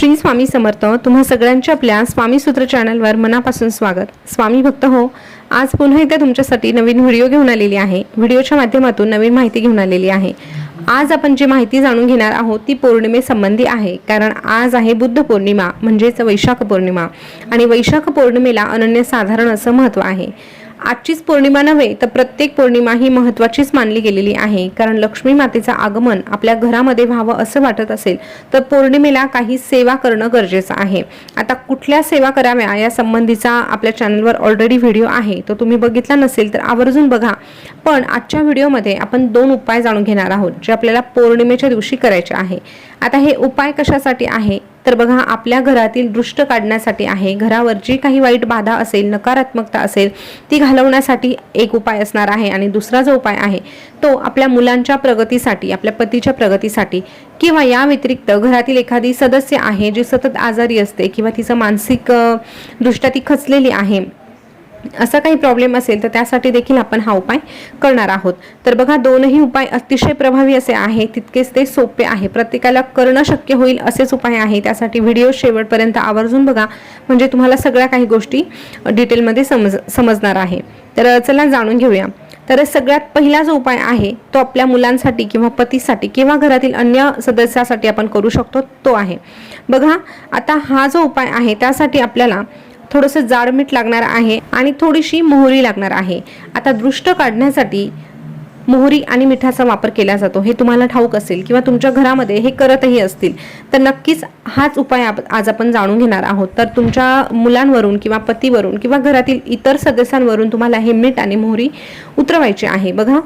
श्री स्वामी समर्थ तुम्हा सगळ्यांच्या आपल्या स्वामी सूत्र चॅनलवर मनापासून स्वागत. स्वामी भक्त हो आज पुन्हा एकदा तुमच्यासाठी नवीन व्हिडिओ घेऊन आलेली आहे. व्हिडिओच्या माध्यमातून नवीन माहिती घेऊन आलेली आहे. आज आपण जी माहिती जाणून घेणार आहोत ती पौर्णिमेसंबंधी आहे. कारण आज आहे बुद्ध पौर्णिमा म्हणजेच वैशाख पौर्णिमा. आणि वैशाख पौर्णिमेला अनन्यसाधारण असं महत्त्व आहे. आजचीच पौर्णिमा नव्हे तर प्रत्येक पौर्णिमा ही महत्त्वाचीच मानली गेलेली आहे. कारण लक्ष्मी मातेचं आगमन आपल्या घरामध्ये व्हावं असं वाटत असेल तर पौर्णिमेला काही सेवा करणं गरजेचं आहे. आता कुठल्या सेवा कराव्या या संबंधीचा आपल्या चॅनलवर ऑलरेडी व्हिडिओ आहे. तो तुम्ही बघितला नसेल तर आवर्जून बघा. पण आजच्या व्हिडिओमध्ये आपण दोन उपाय जाणून घेणार आहोत जे आपल्याला पौर्णिमेच्या दिवशी करायचे आहे. आता हे उपाय कशासाठी आहे? तर बघा आपल्या घरातील दृष्ट काढण्यासाठी आहे. घरावर जी काही वाईट बाधा असेल नकारात्मकता असेल ती घालवण्यासाठी एक उपाय असणार आहे आणि दुसरा जो उपाय आहे तो आपल्या मुलांच्या प्रगतीसाठी आपल्या पतीच्या प्रगतीसाठी किंवा या व्यतिरिक्त घरातील एखादी सदस्य आहे जी सतत आजारी असते किंवा तिचं मानसिक दृष्ट्या ती खचलेली आहे असा काही प्रॉब्लेम असेल तर त्यासाठी देखील आपण हा उपाय करणार आहोत. तर बघा दोनही उपाय अतिशय प्रभावी असे आहे तितकेच ते सोपे आहे. प्रत्येकाला करणं शक्य होईल असेच उपाय आहे. त्यासाठी व्हिडिओ शेवटपर्यंत आवर्जून बघा. म्हणजे तुम्हाला सगळ्या काही गोष्टी डिटेलमध्ये समज समजणार आहे. तर चला जाणून घेऊया. तर सगळ्यात पहिला जो उपाय आहे तो आपल्या मुलांसाठी किंवा पतीसाठी किंवा घरातील अन्य सदस्यासाठी आपण करू शकतो तो आहे. बघा आता हा जो उपाय आहे त्यासाठी आपल्याला थोडंसं जाड मीठ लागणार आहे आणि थोडीशी मोहरी लागणार आहे. आता दृष्ट काढण्यासाठी मोहरी आणि मिठाचा वापर केला जातो. हे तुम्हाला ठाऊक असेल किंवा तुमच्या घरामध्ये हे करतही असतील. तर नक्कीच हाच उपाय आप- आज आपण जाणून घेणार आहोत. तर तुमच्या मुलांवरून किंवा पतीवरून किंवा घरातील इतर सदस्यांवरून तुम्हाला हे मीठ आणि मोहरी उतरवायची आहे. बघा.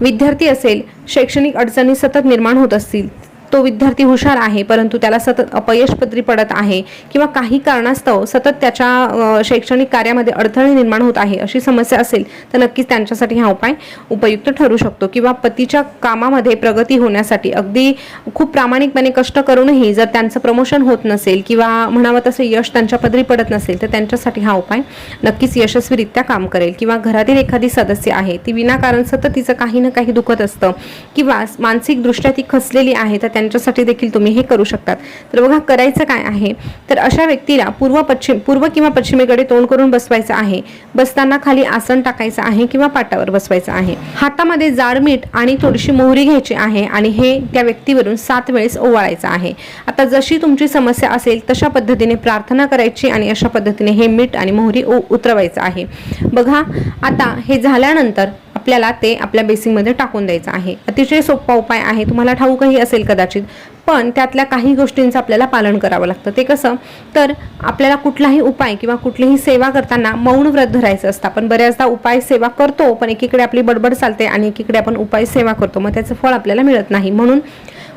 विद्यार्थी असेल शैक्षणिक अडचणी सतत निर्माण होत असतील तो विद्यार्थी हुशार आहे परंतु त्याला सतत अपयश पदरी पडत आहे किंवा काही कारणास्तव सतत त्याच्या शैक्षणिक कार्यामध्ये अडथळे निर्माण होत आहे अशी समस्या असेल तर नक्कीच त्यांच्यासाठी हा उपाय उपयुक्त ठरू शकतो किंवा पतीच्या कामामध्ये प्रगती होण्यासाठी अगदी खूप प्रामाणिकपणे कष्ट करूनही जर त्यांचं प्रमोशन होत नसेल किंवा म्हणावं तसं यश त्यांच्या पदरी पडत नसेल तर त्यांच्यासाठी हा उपाय नक्कीच यशस्वीरित्या काम करेल. किंवा घरातील एखादी सदस्य आहे ती विनाकारण सतत तिचं काही ना काही दुखत असतं किंवा मानसिकदृष्ट्या ती खचलेली आहे तर त्यांच्यासाठी देखील तुम्ही हे करू शकतात. तर बघा करायचं काय आहे? तर अशा व्यक्तीला पूर्व पश्चिम पूर्व किंवा पश्चिमेकडे तोंड करून बसवायचं आहे. बसताना खाली आसन टाकायचं आहे किंवा पाटावर बसवायचं आहे. हातामध्ये जाड मीठ आणि थोडीशी मोहरी घ्यायची आहे आणि हे त्या व्यक्तीवरून सात वेळेस ओवाळायचं आहे. आता जशी तुमची समस्या असेल तशा पद्धतीने प्रार्थना करायची आणि अशा पद्धतीने हे मीठ आणि मोहरी उ- उतरवायचं आहे. बघा आता हे झाल्यानंतर आपल्याला ते आपल्या बेसिंगमध्ये टाकून द्यायचं आहे. अतिशय सोपा उपाय आहे. तुम्हाला ठाऊकही असेल कदाचित. पण त्यातल्या काही गोष्टींचं आपल्याला पालन करावं लागतं. ते कसं? तर आपल्याला कुठलाही उपाय किंवा कुठलीही सेवा करताना मौन व्रत धरायचं असतं. आपण बऱ्याचदा उपाय सेवा करतो पण एकीकडे आपली बडबड चालते आणि एकीकडे आपण उपाय सेवा करतो. मग त्याचं फळ आपल्याला मिळत नाही. म्हणून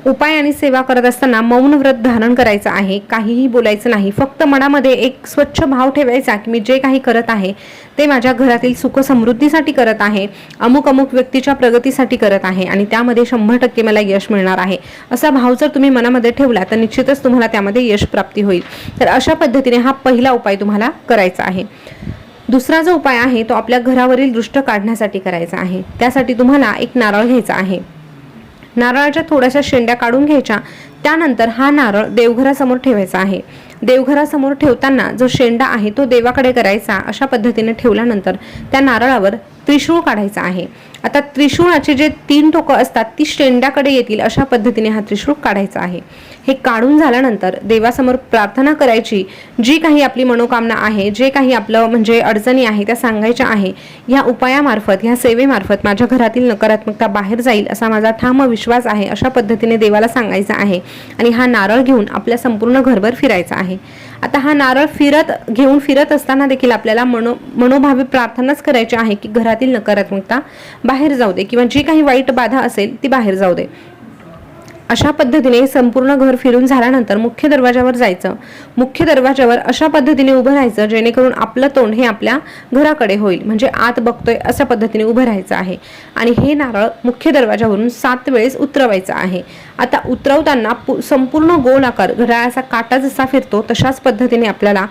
उपाय आणि सेवा करत असताना मौन व्रत धारण करायचं आहे. काहीही बोलायचं नाही. फक्त मनामध्ये एक स्वच्छ भाव ठेवायचा की मी जे काही करत आहे ते माझ्या घरातील सुख समृद्धीसाठी करत आहे अमुक अमुक व्यक्तीच्या प्रगतीसाठी करत आहे आणि त्यामध्ये शंभर टक्के मला यश मिळणार आहे. असा भाव जर तुम्ही मनामध्ये ठेवला तर निश्चितच तुम्हाला त्यामध्ये यश प्राप्ती होईल. तर अशा पद्धतीने हा पहिला उपाय तुम्हाला करायचा आहे. दुसरा जो उपाय आहे तो आपल्या घरावरील दृष्ट काढण्यासाठी करायचा आहे. त्यासाठी तुम्हाला एक नारळ घ्यायचा आहे. नारळाच्या थोड्याशा शेंड्या काढून घ्यायच्या. त्यानंतर हा नारळ देवघरासमोर ठेवायचा आहे. देवघरासमोर ठेवताना जो शेंडा आहे तो देवाकडे करायचा अशा पद्धतीने ठेवल्यानंतर त्या नारळावर त्रिशूळ काढायचा आहे. आता त्रिशूळाचे जे तीन टोकं असतात ती शेंड्याकडे येतील अशा पद्धतीने हा त्रिशूळ काढायचा आहे. हे काढून झाल्यानंतर देवासमोर प्रार्थना करायची जी काही आपली मनोकामना आहे जे काही आपलं म्हणजे अडचणी आहे त्या सांगायच्या आहे ह्या उपायामार्फत ह्या सेवेमार्फत माझ्या घरातील नकारात्मकता बाहेर जाईल असा माझा ठाम विश्वास आहे अशा पद्धतीने देवाला सांगायचं आहे. आणि हा नारळ घेऊन आपल्या संपूर्ण घरभर फिरायचा आहे. आता हा नारळ फिरत घेऊन फिरत असताना देखील आपल्याला मनो मनोभावी प्रार्थनाच करायची आहे की घरातील नकारात्मकता बाहेर जाऊ दे किंवा जी काही वाईट बाधा असेल ती बाहेर जाऊ दे. अशा पद्धतीने संपूर्ण घर फिरून झाल्यानंतर मुख्य दरवाजावर जायचं. मुख्य दरवाजावर अशा पद्धतीने उभं राहायचं जेणेकरून आपलं तोंड हे आपल्या घराकडे होईल. म्हणजे आत बघतोय अशा पद्धतीने उभं राहायचं आहे. आणि हे नारळ मुख्य दरवाजावरून सात वेळेस उतरवायचं आहे. आता उतरवताना पु- संपूर्ण गोल आकार घड्याळाचा काटा जसा फिरतो तशाच पद्धतीने आपल्याला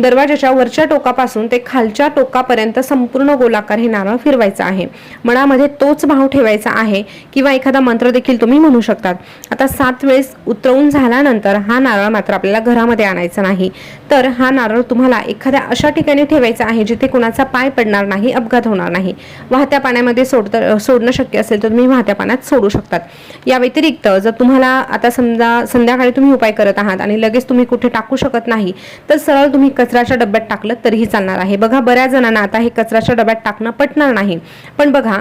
दरवाजाच्या वरच्या टोकापासून ते खालच्या टोकापर्यंत संपूर्ण गोलाकार हे नारळ फिरवायचं आहे. मनामध्ये तोच भाव ठेवायचा आहे किंवा एखादा मंत्र देखील तुम्ही म्हणू शकतात. आता सात वेळेस उतरवून झाल्यानंतर हा नारळ मात्र आपल्याला घरामध्ये आणायचा नाही. तर हा नारळ तुम्हाला एखाद्या अशा ठिकाणी ठेवायचा आहे जिथे कुणाचा पाय पडणार नाही अपघात होणार नाही. वाहत्या पाण्यामध्ये सोडता सोडणं शक्य असेल तर तुम्ही वाहत्या पाण्यात सोडू शकतात. या व्यतिरिक्त जर तुम्हाला आता समजा संध्याकाळी तुम्ही उपाय करत आहात आणि लगेच तुम्ही कुठे टाकू शकत नाही तर सरळ तुम्ही कचऱ्याच्या डब्यात टाकलं तरीही चालणार आहे. बघा बऱ्याच जणांना आता हे कचऱ्याच्या डब्यात टाकणं पटणार नाही. पण बघा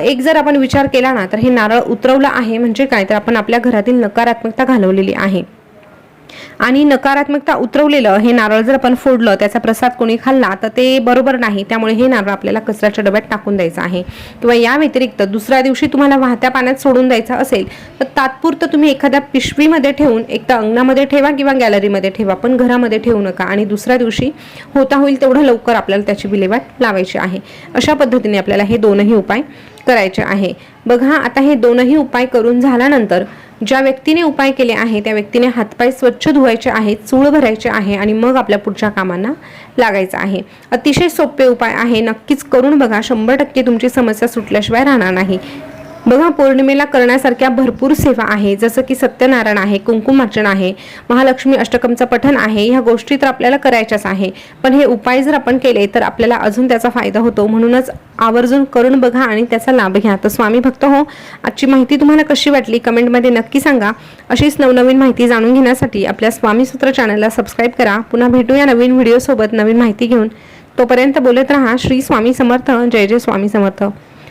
एक जर आपण विचार केला ना तर हे नारळ उतरवलं आहे म्हणजे काय? तर आपण आपल्या घरातील नकारात्मकता घालवलेली आहे. आणि नकारात्मकता उतरवलेलं हे नारळ जर आपण फोडलं त्याचा प्रसाद कोणी खाल्ला तर ते बरोबर नाही. त्यामुळे हे नारळ आपल्याला कचऱ्याच्या डब्यात टाकून द्यायचं आहे. किंवा या व्यतिरिक्त दुसऱ्या दिवशी तुम्हाला वाहत्या पाण्यात सोडून द्यायचं असेल तर तात्पुरतं तुम्ही एखाद्या पिशवीमध्ये ठेवून एक तर अंगणामध्ये ठेवा किंवा गॅलरीमध्ये ठेवा पण घरामध्ये ठेवू नका. आणि दुसऱ्या दिवशी होता होईल तेवढं लवकर आपल्याला त्याची विल्हेवाट लावायची आहे. अशा पद्धतीने आपल्याला हे दोनही उपाय करायचे आहे. बघा आता हे दोनही उपाय करून झाल्यानंतर ज्या व्यक्तीने उपाय केले आहे त्या व्यक्तीने हातपाय स्वच्छ धुवायचे आहेत चूळ भरायचे आहे आणि मग आपल्या पुढच्या कामांना लागायचं आहे. अतिशय सोपे उपाय आहे. नक्कीच करून बघा. शंभर टक्के तुमची समस्या सुटल्याशिवाय राहणार नाही. बघा पौर्णिमेला करण्यासारख्या भरपूर सेवा आहे जसं की सत्यनारायण आहे कुंकुमार्चन आहे महालक्ष्मी अष्टकमचं पठण आहे ह्या गोष्टी तर आपल्याला करायच्याच आहे. पण हे उपाय जर आपण केले तर आपल्याला अजून त्याचा फायदा होतो. म्हणूनच आवर्जून करून बघा आणि त्याचा लाभ घ्या. तर स्वामी भक्त हो आजची माहिती तुम्हाला कशी वाटली कमेंटमध्ये नक्की सांगा. अशीच नवनवीन माहिती जाणून घेण्यासाठी आपल्या स्वामी सूत्र चॅनलला सबस्क्राईब करा. पुन्हा भेटूया नवीन व्हिडिओसोबत नवीन माहिती घेऊन. तोपर्यंत बोलत राहा. श्री स्वामी समर्थ. जय जय स्वामी समर्थ.